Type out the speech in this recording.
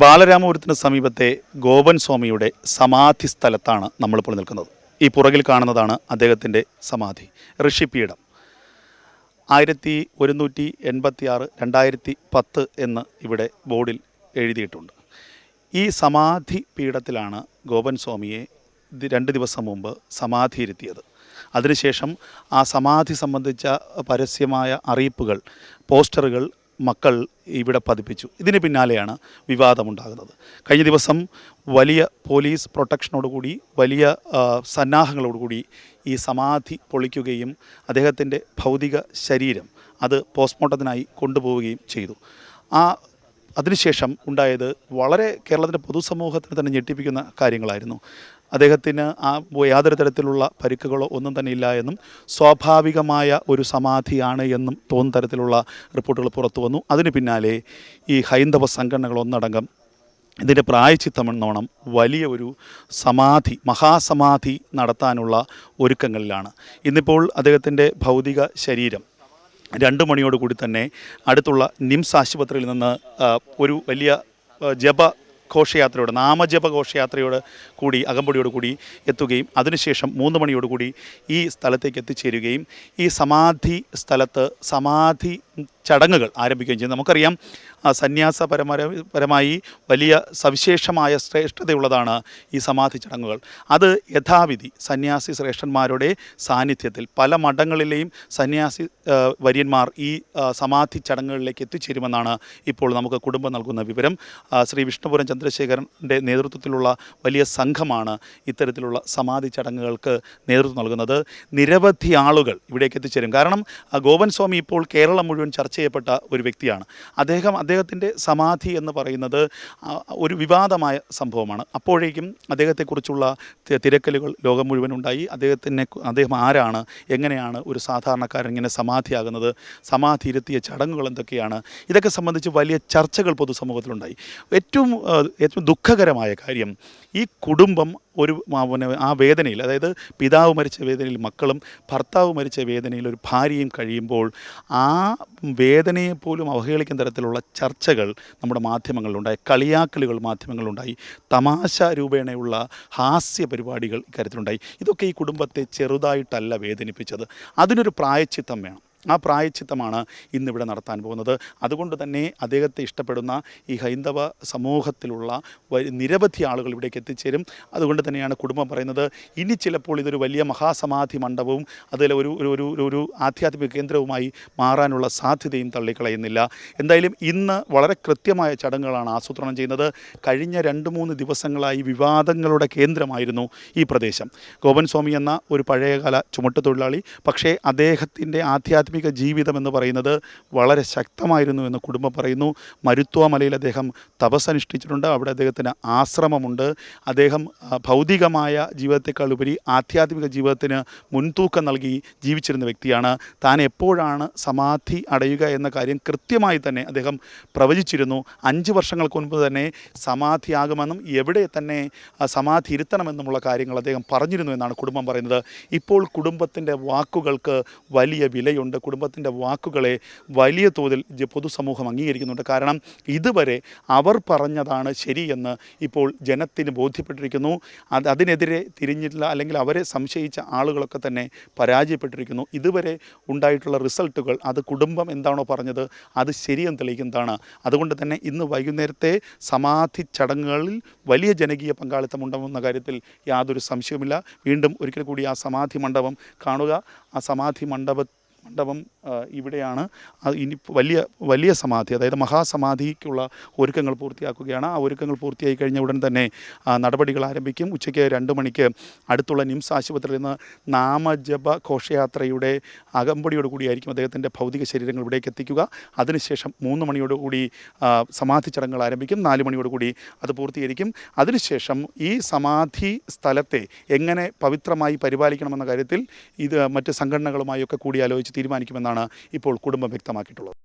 ബാലരാമപുരത്തിന് സമീപത്തെ ഗോപൻ സ്വാമിയുടെ സമാധി സ്ഥലത്താണ് നമ്മളിപ്പോൾ നിൽക്കുന്നത്. ഈ പുറകിൽ കാണുന്നതാണ് അദ്ദേഹത്തിന്റെ സമാധി. ഋഷിപീഠം ആയിരത്തി ഒരുന്നൂറ്റി എൺപത്തി ആറ് രണ്ടായിരത്തി പത്ത് എന്ന് ഇവിടെ ബോർഡിൽ എഴുതിയിട്ടുണ്ട്. ഈ സമാധി പീഠത്തിലാണ് ഗോപൻ സ്വാമിയെ രണ്ട് ദിവസം മുമ്പ് സമാധിയിരുത്തിയത് അതിനുശേഷം ആ സമാധി സംബന്ധിച്ച പരസ്യമായ അറിയിപ്പുകൾ പോസ്റ്ററുകൾ മക്കൾ ഇവിടെ പതിപ്പിച്ചു. ഇതിന് പിന്നാലെയാണ് വിവാദമുണ്ടാകുന്നത്. കഴിഞ്ഞ ദിവസം വലിയ പോലീസ് പ്രൊട്ടക്ഷനോടുകൂടി വലിയ സന്നാഹങ്ങളോടുകൂടി ഈ സമാധി പൊളിക്കുകയും അദ്ദേഹത്തിന്റെ ഭൗതിക ശരീരം അത് പോസ്റ്റ്മോർട്ടത്തിനായി കൊണ്ടുപോവുകയും ചെയ്തു. ആ അതിനുശേഷം ഉണ്ടായത് വളരെ കേരളത്തിന്റെ പൊതുസമൂഹത്തിന് തന്നെ ഞെട്ടിപ്പിക്കുന്ന കാര്യങ്ങളായിരുന്നു. അദ്ദേഹത്തിന് ആ യാതൊരു തരത്തിലുള്ള പരിക്കുകളോ ഒന്നും തന്നെ ഇല്ല എന്നും സ്വാഭാവികമായ ഒരു സമാധിയാണ് എന്നും തോന്നുന്ന തരത്തിലുള്ള റിപ്പോർട്ടുകൾ പുറത്തു വന്നു. അതിന് പിന്നാലെ ഈ ഹൈന്ദവ സംഘടനകൾ ഒന്നടങ്കം ഇതിന്റെ പ്രായച്ചിത്തമെന്നോണം വലിയ ഒരു സമാധി മഹാസമാധി നടത്താനുള്ള ഒരുക്കങ്ങളിലാണ്. ഇന്നിപ്പോൾ അദ്ദേഹത്തിന്റെ ഭൗതിക ശരീരം രണ്ട് മണിയോടുകൂടി തന്നെ അടുത്തുള്ള നിംസ് ആശുപത്രിയിൽ നിന്ന് ഒരു വലിയ ജപ ഘോഷയാത്രയോട് നാമജപ ഘോഷയാത്രയോട് കൂടി അകമ്പടിയോട് കൂടി എത്തുകയും അതിനുശേഷം മൂന്ന് മണിയോട് കൂടി ഈ സ്ഥലത്തേക്ക് എത്തിച്ചേരുകയും ഈ സമാധി സ്ഥലത്ത് സമാധി ചടങ്ങുകൾ ആരംഭിക്കുകയും ചെയ്യുന്നു നമുക്കറിയാം ആ, സന്യാസപരമര പരമായി വലിയ സവിശേഷമായ ശ്രേഷ്ഠതയുള്ളതാണ് ഈ സമാധി ചടങ്ങുകൾ. അത് യഥാവിധി സന്യാസി ശ്രേഷ്ഠന്മാരുടെ സാന്നിധ്യത്തിൽ പല മഠങ്ങളിലെയും സന്യാസി വര്യന്മാർ ഈ സമാധി ചടങ്ങുകളിലേക്ക് എത്തിച്ചേരുമെന്നാണ് ഇപ്പോൾ നമുക്ക് കുടുംബം നൽകുന്ന വിവരം. ശ്രീ വിഷ്ണുപുരം ചന്ദ്രശേഖരന്റെ നേതൃത്വത്തിലുള്ള വലിയ സംഘമാണ് ഇത്തരത്തിലുള്ള സമാധി ചടങ്ങുകൾക്ക് നേതൃത്വം നൽകുന്നത്. നിരവധി ആളുകൾ ഇവിടേക്ക് എത്തിച്ചേരും. കാരണം ഗോപൻ സ്വാമി ഇപ്പോൾ കേരളം മുഴുവൻ ചർച്ച ചെയ്യപ്പെട്ട ഒരു വ്യക്തിയാണ്. അദ്ദേഹം അദ്ദേഹത്തിന്റെ സമാധി എന്ന് പറയുന്നത് ഒരു വിവാദമായ സംഭവമാണ്. അപ്പോഴേക്കും അദ്ദേഹത്തെക്കുറിച്ചുള്ള തിരക്കലുകൾ ലോകം മുഴുവൻ ഉണ്ടായി. അദ്ദേഹത്തിനെ അദ്ദേഹം ആരാണ്? എങ്ങനെയാണ് ഒരു സാധാരണക്കാരൻ ഇങ്ങനെ സമാധിയാകുന്നത്? സമാധി ഇരുത്തിയ ചടങ്ങുകൾ എന്തൊക്കെയാണ്? ഇതൊക്കെ സംബന്ധിച്ച് വലിയ ചർച്ചകൾ പൊതുസമൂഹത്തിലുണ്ടായി. ഏറ്റവും ഏറ്റവും ദുഃഖകരമായ കാര്യം ഈ കുടുംബം ഒരു ആ, വേദനയിൽ അതായത് പിതാവ് മരിച്ച വേദനയിൽ മക്കളും ഭർത്താവ് മരിച്ച വേദനയിൽ ഒരു ഭാര്യയും കഴിയുമ്പോൾ ആ വേദനയെ പോലും അവഹേളിക്കുന്ന തരത്തിലുള്ള ചർച്ചകൾ നമ്മുടെ മാധ്യമങ്ങളിലുണ്ടായി. കളിയാക്കലുകൾ മാധ്യമങ്ങളിലുണ്ടായി. തമാശ രൂപേണയുള്ള ഹാസ്യ പരിപാടികൾ ഇക്കാര്യത്തിലുണ്ടായി. ഇതൊക്കെ ഈ കുടുംബത്തെ ചെറുതായിട്ടല്ല വേദനിപ്പിച്ചത്. അതിനൊരു പ്രായച്ചിത്തം വേണം. ആ പ്രായച്ചിത്തമാണ് ഇന്നിവിടെ നടത്താൻ പോകുന്നത്. അതുകൊണ്ട് തന്നെ അദ്ദേഹത്തെ ഇഷ്ടപ്പെടുന്ന ഈ ഹൈന്ദവ സമൂഹത്തിലുള്ള നിരവധി ആളുകൾ ഇവിടേക്ക് എത്തിച്ചേരും. അതുകൊണ്ട് തന്നെയാണ് കുടുംബം പറയുന്നത് ഇനി ചിലപ്പോൾ ഇതൊരു വലിയ മഹാസമാധി മണ്ഡപവും അതിൽ ഒരു ഒരു ഒരു ആധ്യാത്മിക കേന്ദ്രവുമായി മാറാനുള്ള സാധ്യതയും തള്ളിക്കളയുന്നില്ല. എന്തായാലും ഇന്ന് വളരെ കൃത്യമായ ചടങ്ങുകളാണ് ആസൂത്രണം ചെയ്യുന്നത്. കഴിഞ്ഞ രണ്ട് മൂന്ന് ദിവസങ്ങളായി വിവാദങ്ങളുടെ കേന്ദ്രമായിരുന്നു ഈ പ്രദേശം. ഗോപൻ സ്വാമി എന്ന ഒരു പഴയകാല ചുമട്ടുതൊഴിലാളി പക്ഷേ അദ്ദേഹത്തിന്റെ ആധ്യാത്മിക ജീവിതം എന്ന് പറയുന്നത് വളരെ ശക്തമായിരുന്നു എന്ന് കുടുംബം പറയുന്നു. മരുത്വമലയിൽ അദ്ദേഹം തപസ്സനുഷ്ഠിച്ചിട്ടുണ്ട് അവിടെ അദ്ദേഹത്തിന് ആശ്രമമുണ്ട്. അദ്ദേഹം ഭൗതികമായ ജീവിതത്തെക്കാൾ ഉപരി ആധ്യാത്മിക ജീവിതത്തിന് മുൻതൂക്കം നൽകി ജീവിച്ചിരുന്ന വ്യക്തിയാണ്. താൻ എപ്പോഴാണ് സമാധി അടയുക എന്ന കാര്യം കൃത്യമായി തന്നെ അദ്ദേഹം പ്രവചിച്ചിരുന്നു. അഞ്ച് വർഷങ്ങൾക്ക് മുൻപ് തന്നെ സമാധിയാകുമെന്നും എവിടെ തന്നെ സമാധി ഇരുത്തണമെന്നുമുള്ള കാര്യങ്ങൾ അദ്ദേഹം പറഞ്ഞിരുന്നു എന്നാണ് കുടുംബം പറയുന്നത്. ഇപ്പോൾ കുടുംബത്തിന്റെ വാക്കുകൾക്ക് വലിയ വിലയുണ്ട്. കുടുംബത്തിന്റെ വാക്കുകളെ വലിയ തോതിൽ പൊതുസമൂഹം അംഗീകരിക്കുന്നുണ്ട്. കാരണം ഇതുവരെ അവർ പറഞ്ഞതാണ് ശരിയെന്ന് ഇപ്പോൾ ജനത്തിന് ബോധ്യപ്പെട്ടിരിക്കുന്നു. അത് അതിനെതിരെ തിരിഞ്ഞിട്ടില്ല അല്ലെങ്കിൽ അവരെ സംശയിച്ച ആളുകളൊക്കെ തന്നെ പരാജയപ്പെട്ടിരിക്കുന്നു. ഇതുവരെ ഉണ്ടായിട്ടുള്ള റിസൾട്ടുകൾ അത് കുടുംബം എന്താണോ പറഞ്ഞത് അത് ശരിയെന്ന് തെളിയിക്കുന്നതാണ്. അതുകൊണ്ട് തന്നെ ഇന്ന് വൈകുന്നേരത്തെ സമാധി ചടങ്ങുകളിൽ വലിയ ജനകീയ പങ്കാളിത്തം ഉണ്ടാകുന്ന കാര്യത്തിൽ യാതൊരു സംശയവുമില്ല. വീണ്ടും ഒരിക്കൽ കൂടി ആ സമാധി മണ്ഡപം കാണുക. ആ സമാധി മണ്ഡപ മണ്ഡപം ആ, ഇവിടെയാണ്. ഇനി വലിയ വലിയ സമാധി അതായത് മഹാസമാധിക്കുള്ള ഒരുക്കങ്ങൾ പൂർത്തിയാക്കുകയാണ്. ആ ഒരുക്കങ്ങൾ പൂർത്തിയായി കഴിഞ്ഞ ഉടൻ തന്നെ നടപടികൾ ആരംഭിക്കും. ഉച്ചയ്ക്ക് രണ്ട് മണിക്ക് അടുത്തുള്ള നിംസ് ആശുപത്രിയിൽ നിന്ന് നാമജപ ഘോഷയാത്രയുടെ അകമ്പടിയോട് കൂടിയായിരിക്കും അദ്ദേഹത്തിന്റെ ഭൗതിക ശരീരങ്ങൾ ഇവിടേക്ക് എത്തിക്കുക. അതിനുശേഷം മൂന്ന് മണിയോടുകൂടി സമാധി ചടങ്ങുകൾ ആരംഭിക്കും. നാല് മണിയോടുകൂടി അത് പൂർത്തീകരിക്കും. അതിനുശേഷം ഈ സമാധി സ്ഥലത്തെ എങ്ങനെ പവിത്രമായി പരിപാലിക്കണമെന്ന കാര്യത്തിൽ ഇത് മറ്റ് സംഘടനകളുമായൊക്കെ കൂടിയാലോചിച്ച് തീരുമാനിക്കുമെന്നാണ് ഇപ്പോൾ കുടുംബം വ്യക്തമാക്കിയിട്ടുള്ളത്.